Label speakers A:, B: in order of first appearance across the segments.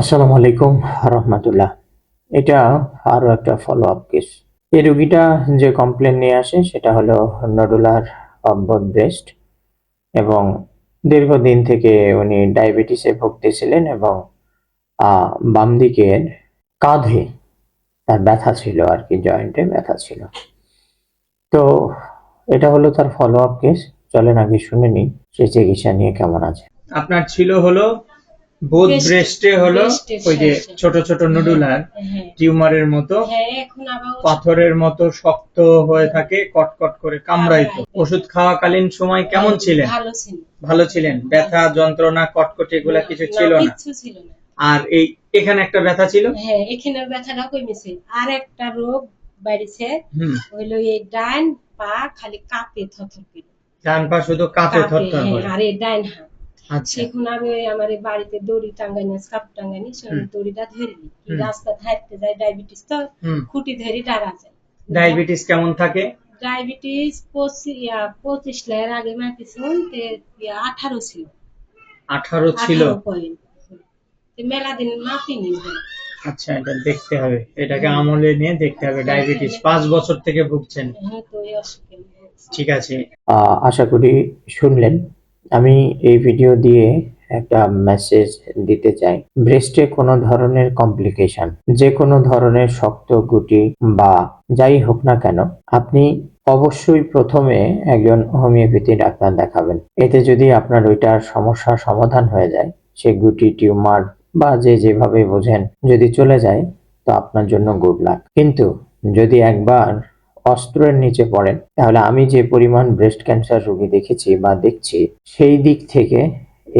A: আসসালামু আলাইকুম রহমতুল্লাহ। এটা আরও একটা ফলো আপ কেস এই রুগীটা যে কমপ্লেন নিয়ে আসে, সেটা হলো নডুলার অব্বত ব্রেস্ট এবং দীর্ঘদিন থেকে উনি ডায়াবেটিসে ভুগতেছিলেন এবং বাম দিকের কাঁধে তার ব্যথা ছিল আর কি জয়েন্টে ব্যথা ছিল। তো এটা হলো তার ফলো আপ কেস চলেন আগে শুনে নিই, সে চিকিৎসা নিয়ে কেমন আছে।
B: আপনার ছিল হলো বোধ ব্রেস্টে হলো ওই যে ছোট ছোট নুডুলার
C: হ্যাঁ।
B: টিউমারের মতো
C: হ্যাঁ
B: পাথরের মতো শক্ত হয়ে থাকে কটকট করে কামড়াইতো ওষুধ খাওয়াকালীন সময় কেমন ছিলেন?
C: ভালো
B: ছিলেন। ব্যথা যন্ত্রণা কটকট এগুলা কিছু ছিল না? আর এই এখানে একটা ব্যথা ছিল?
C: হ্যাঁ এখানে ব্যথাটা কমেছে। আর একটা রোগ বাড়িছে হইল এই ডাইন পা খালি কাঁপে থরথর করে।
B: ডান পা শুধু কাঁপে থরথর
C: হ্যাঁ, আর এই ডাইন হাত। এখন আমি ওই আমার বাড়িতে দড়ি টাঙ্গাইনি স্কাপ টাঙ্গাইনি সেই। দড়িটা
B: হুম।
C: রাস্তা হাঁটতে যায় ডায়াবেটিস তো খুঁটি ধরি দাঁড়া যায়।
B: ডায়াবেটিস কেমন থাকে?
C: ডায়াবেটিস পঁচিশ ইয়া, লাইয়ের আগে ইয়া, আঠারো ছিল।
B: আঠারো ছিল?
C: মেলা দিন মাপিনি।
B: আচ্ছা এটা দেখতে হবে। এটাকে আমলে নিয়ে দেখতে হবে ডায়াবেটিস। পাঁচ বছর থেকে ভুগছেন।
C: হ্যাঁ তো এই অসুখে আমি ভুগছি।
B: ঠিক আছে।
A: আহ, আশা করি শুনলেন। আমি এই ভিডিও দিয়ে একটা মেসেজ দিতে চাই। ব্রেস্টে কোনো ধরনের কমপ্লিকেশন যে কোনো ধরনের শক্ত গুটি বা যাই হোক না কেন, আপনি অবশ্যই প্রথমে একজন হোমিওপ্যাথি ডাক্তার দেখাবেন। এতে যদি আপনার ওইটার সমস্যার সমাধান হয়ে যায়, সে গুটি টিউমার বা যে যেভাবে বোঝেন, যদি চলে যায়, তো আপনার জন্য গুড লাক কিন্তু যদি একবার অস্ত্রের নিচে পড়েন। তাহলে আমি যে পরিমাণ ব্রেস্ট ক্যান্সার রোগী দেখেছি বা দেখছি, সেই দিক থেকে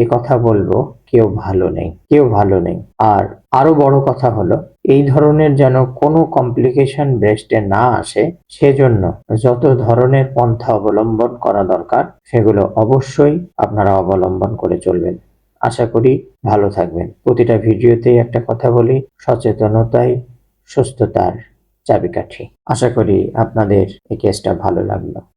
A: এ কথা বলব, কেউ ভালো নেই, কেউ ভালো নেই। আর আরও বড় কথা হলো, এই ধরনের যেন কোনো কমপ্লিকেশন ব্রেস্টে না আসে, সেজন্য যত ধরনের পন্থা অবলম্বন করা দরকার, সেগুলো অবশ্যই আপনারা অবলম্বন করে চলবেন। আশা করি ভালো থাকবেন। প্রতিটা ভিডিওতেই একটা কথা বলি, সচেতনতাই সুস্থতার চাবিকাঠি। আশা করি আপনাদের এই কেসটা ভালো লাগল।